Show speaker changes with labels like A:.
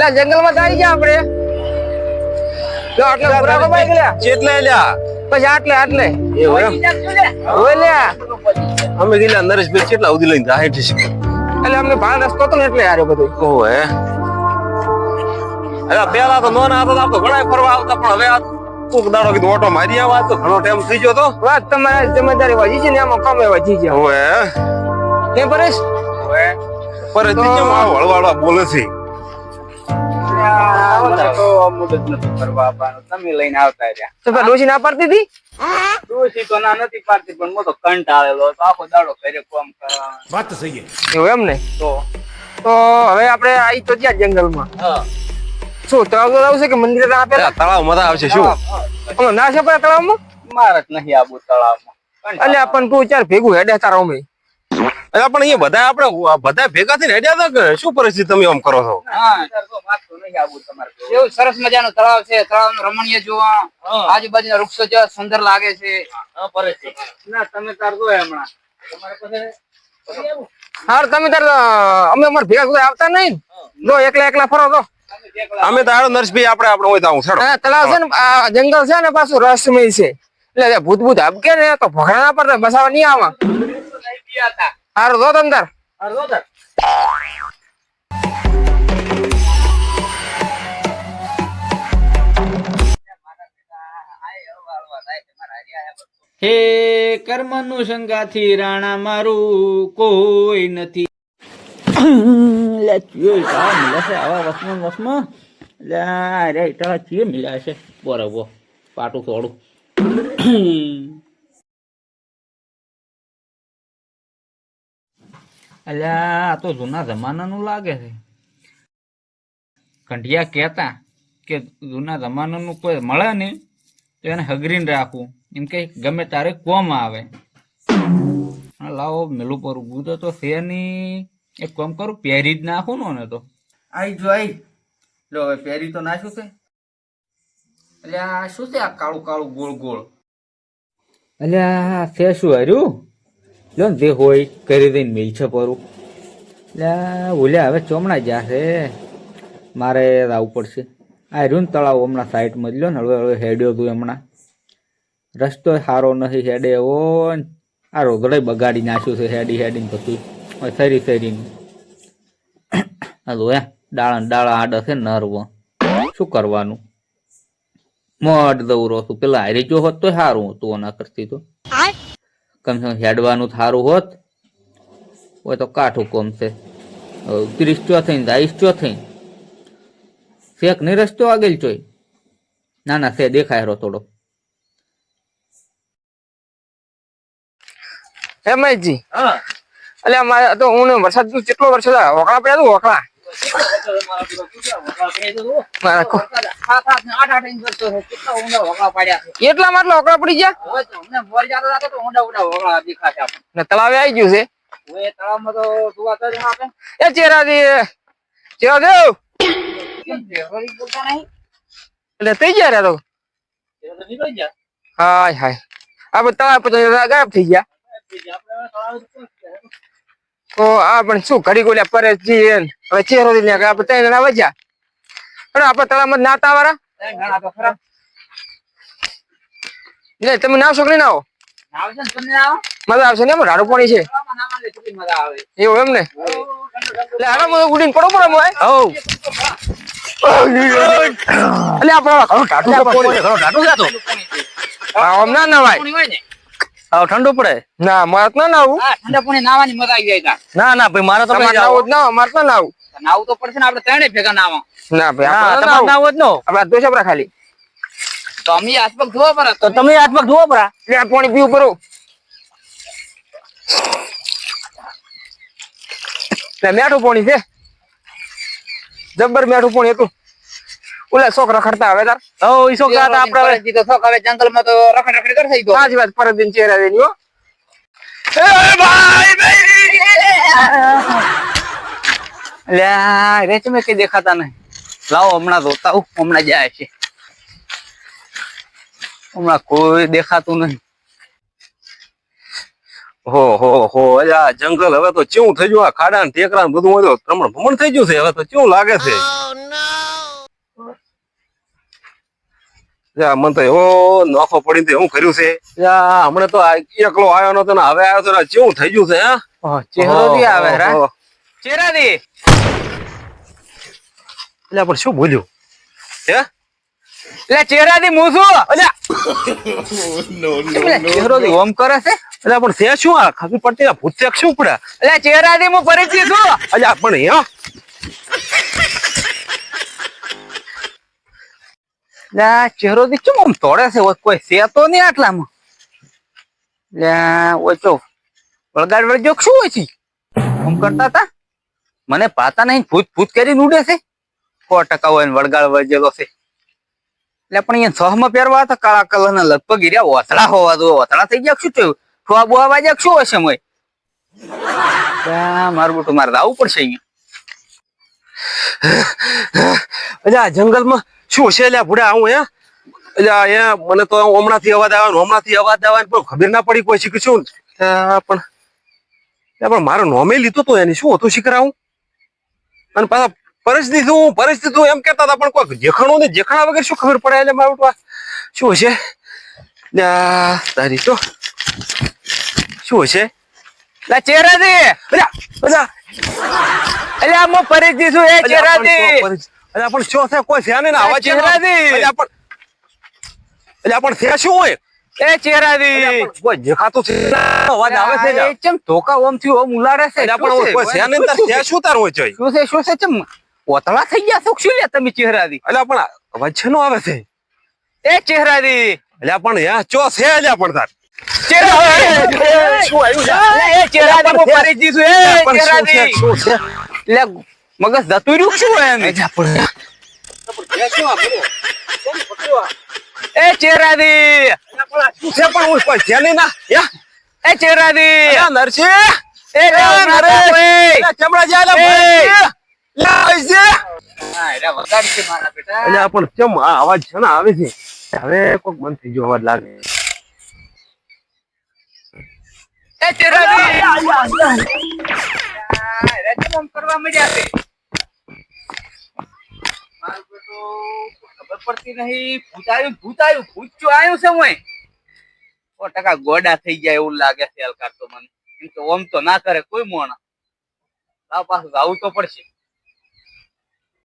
A: એટલે જંગલમાં તો આવી ગયા આપણે? જો આટલે પુરાવો બાઈક લ્યા
B: ચેટલે લ્યા.
A: પછી આટલે આટલે.
B: એવું એમ?
A: હોય લ્યા
B: અમે ગયેલા નરેશભાઈ કેટલા સુધી લઈને જાય છે?
A: એટલે અમને ભાળ રસ્તો હતો ને એટલે યાર એ બધું.
B: ઓહે અરે પેલા તો નોના હતા તો ઘણા ફરવા આવતા પણ હવે આ કોક દાડો કીધું ઓટો મારી આવા તો ઘણો ટાઈમ થઈ ગયો તો.
A: વાત તમારા છે ને આમાં કમે વધી ગયા.
B: ઓહે
A: એ પરેશ?
B: પર
A: તો-
C: તમે લઈને આવતા રહ્યા.
A: તો ડોશી ના પાડતી હતી?
C: ડોશી તો ના નથી પાડતી પણ મોટો હતો. આખો દાડો ઘરે કામ કરવાનો.
A: એવું એમ ને?
C: તો?
A: તો હવે આપણે આવી તો ત્યાં જંગલમાં.
C: હા.
A: શું તળાવ તો આવશે કે મંદિર આપેલા
B: તળાવમાં આવશે શું?
A: ઓલો ના છે તળાવ તળાવમાં?
C: મારે જ નહીં આબુ તળાવમાં.
A: એટલે આપણ તું ચાર ભેગું હેડે તારા અમે.
B: અરે પણ અહીંયા બધા આપણે બધા ભેગા થઈને હેડ્યા હતા કે શું પરિસ્થિતિ તમે આમ કરો છો?
C: હા. માથું નહીં આબુ તમારે એવું સરસ મજાનું તળાવ છે તળાવનું રમણીય જોવા. આજુબાજુના વૃક્ષો જેવા સુંદર લાગે છે. ના તમે તાર જો હમણાં.
A: હાર તમે તાર અમે અમાર ભેગા કોઈ આવતા નહીં? જો એકલા એકલા ફરો તો
B: અમે તો નર્સભાઈ આપણે આપણે હોય તો આવું છેડો
A: તળાવ છે ને આ જંગલ છે ને પાછું રહસ્યમય છે. એટલે ભૂત ભૂત હબકે ને તો ભોગડા પર બસાવા નહીં આવા. હારું જો તમ તાર
C: હાર જો તાર.
D: હે કર્મનું સંગાથી રાણા મારું કોઈ નથી. પાટું ચિયો અલ્યા આ તો જૂના જમાનાનું લાગે છે. કંઢિયા કહેતા કે જૂના જમાનાનું કોઈ મળે નહીં તો એને હગરીને રાખવું એમ કે ગમે તારે કોમ આવે. લાવો મેલું પર ગુદો તો છે નહીં. એક કોમ કરું પહેરી જ નાખું ને તો. આઈ જો આઈ. લો હવે પહેરી તો નાખ્યું છે. અલ્યા શું છે આ કાળું કાળું ગોળ ગોળ? અલ્યા છે શું હાર્યું? લો ને જે હોય કરી દઈને મિલ છે પરું. એટલે ઓલ્યા હવે ચોમણા છે, મારે આવવું પડશે. આ રહ્યું ને તળાવ હમણાં સાઈડમાં જ લો ને હળવે હળવે હેડ્યો તું હમણાં. રસ્તો સારો નથી, હેડે એવો આ રોગડે બગાડી નાખ્યું છે, હેડી, હેડીને ને હવે સરી, સરીને. હાલો હે ડાળા ડાળા આડા છે નરવો. શું કરવાનું? મઢ દવરો છું. પેલા હારી જો હોત તો સારું હતું, આના કરતી તો. કમ સે કમ હેડવાનું થારું હોત હોય તો કાઠું કોમ છે. ત્રીસ ચો થઈને ચાલીસ ચો થઈને. શેક નહીં રસ્તો આગળ ચોય ના ના શે દેખાય રો થોડો
A: એમ મહેશજી
C: હા.
A: એટલે અમારે તો હું વરસાદ કેટલો વરસાદ? વકળા પડ્યા તું એટલા માં વકળા પડી ગયા તળાવે આવી ગયું છે
C: એ આપે.
A: ચેરા દેવ? એટલે થઈ ગયા તો. હાય હાય આ તળાવ પછી ગાયબ થઈ ગયા
C: તો
A: આ પણ શું ઘડી ગોલ્યા પરેશજી એન. હવે ચહેરો થી નીકળ્યા આપણે ત્રણ જણા વજ્યા પણ આપણે તળામાં નાતા વાળા
C: ત્રણ ખરા.
A: એટલે તમે નાવ છો કે નહીં નાવો?
C: નાવ છે તમને નાવ?
A: મજા આવશે ને એમ? રાડું પાણી છે. એવું એમ ને? એટલે આરામ ઉડીને પડો પડો મોય
B: હવ
A: એટલે આપણે ઘણું ટાટું
B: ઘણો ઢાટું છે તો.
A: આમ ના નવાય.
C: પાણી હોય ને.
B: આવ ઠંડુ પડે?
A: ના મારે ના નાવું.
C: હા, ઠંડા પાણી નાવાની મજા આવી જાય
B: ના ના ભાઈ મારે તો
A: નાવું જ ના મારે ના નાવું.
C: નાવું તો પડશે ને આપણે ત્રણે ભેગા નાવા.
A: ના ભાઈ
B: ના
A: આપણે
B: તમારે
A: ના
B: ના જ નો
A: આપણે દોષ આપણા ખાલી.
C: તો અમે હાથ પગ ધોવા પડે.
B: તો તમે? હાથ પગ ધોવો પરા
A: એટલે પાણી પીવું પરો મેઠું પાણી છે. જબ્બર મેઠું પાણી હતું. ઓલા શોખ રખડતા હવે તાર.
B: ઓ ઈ છોકરા કાત આપણે
C: તો થોક હવે જંગલમાં તો રખડ રખડ કરશે ઈ તો.
A: પાંચ વાત પરત દિન ચહેરા દેની હો.
C: અલ્યા રેચ મેં કે દેખાતા નહીં. લાવો હમણાં જોતા હું હમણાં જાય છે. હમણાં કોઈ દેખાતું નહીં.
B: હો હો હો અરે જંગલ હવે તો ચેવું થઈ ગયું આ ખાડા ને ટેકરા ને બધું હોય તો ભ્રમણ ભમણ થઈ ગયું છે હવે તો ચેવું લાગે છે? મને તો એવો નોખો પડી તો એવું કર્યું છે? હમણે તો એકલો આવ્યો નતો ને હવે આવ્યો તો ચેવું થઈ ગયું છે હા?
E: ચહેરો થી આવે રા
B: ઓહો. એટલે પણ શું બોલ્યું? હે?
D: એટલે ચેરાદી હું
B: શું
D: એટલે ચેહરોદી ઓમ કરે છે?
B: એટલે પણ તે શું આ? ખબર પડતી ભૂત શું પડ્યા
D: એટલે ચેરાદી હું પરિચિત છું.
B: પણ હે.
D: એટલે ચેહરોદી ચમ આમ તોડે છે? કોઈ છે તો નહીં આટલામાં? લ્યા ઓછો વળગાડ વળજો શું હોય છે? આમ કરતા હતા? મને પાતા નહીં, ભૂત ભૂત કરીને ઉડે છે? સો ટકા હોય વળગાડ વળગેલો છે. એટલે પણ અહીંયા સહમાં પહેરવા હતા, કાળા કલર ના લગભગ હીર્યા ઓથડા હોવા દો ઓથડા થઈ ગયા શું થયું? ઠોવા બોવા વાગ્યા શું હશે મય મારું બોટું મારે આવવું પડશે અહીંયા.
B: જંગલમાં શું છે અલ્યા ભૂડા આવું હે? એટલે અહીંયા મને તો હમણાંથી અવાજ આવે હમણાંથી અવાજ આવે પણ ખબર ના પડી કોઈ શીખ શું પણ પણ મારો નોમે લીધું તો એની શું હતું શીખરાવું અને પાછા પરિસ્થિતિ શું? પરિસ્થિતિ એમ કેતા હતા પણ કોઈ જેખાણું ને જેખણા વગર શું ખબર પડે એટલે મારું શું હશે તારી તો શું હશે
D: ચહેરા ચેરાદી
B: અલ્યા
D: હું પરિસ્થિતિ છું? એ
B: અલ્યા શું પણ શું છે કોઈ છે ને અવાજ ચહેરા
D: દી
B: અલ્યા પણ અલ્યા પણ છે શું હોય?
D: એ ચેરાદી.
B: કોઈ દેખાતું છે અવાજ આવે છે ને
D: ચમ ધોકા ઓમથી ઓમ ઉલાડે છે.
B: એટલે પણ કોઈ છે ને તાર? છે શું તાર હોય છે
D: શું છે શું છે? ચમ ઓતળા થઈ ગયા છો શું લે તમે ચેહરાદી?
B: એટલે પણ અવાજ છે નો આવે છે?
D: એ ચેહરાદી.
B: એટલે પણ યા ચો છે એટલે પણ તાર?
D: ચહેરા
B: શું આવ્યું છે?
D: એ દી હું પરિચિત છું એ
B: ચહેરા દી છે?
D: મગજ જતું રહ્યું શું હોય એમ?
B: પણ?
D: એ
B: એટલે પણ પણ હું છે નહીં ના યા?
D: એ
B: અલ્યા નરસિંહ!
D: એ
B: ચમડા જાય પણ કેમ આ અવાજ છે ને આવે છે? હવે કોક બંધ થઈ ગયો અવાજ લાગે.
D: એ આમ કરવા માંડ્યા છે. ખબર પડતી નહીં. ભૂત આવ્યું ભૂત આવ્યું ભૂત ચો આવ્યું છે હું સો ટકા ગોડા થઈ જાય એવું લાગે છે હલકાર તો મને. એમ તો ઓમ તો ના કરે કોઈ મોણા. પાછું, આવું તો પડશે.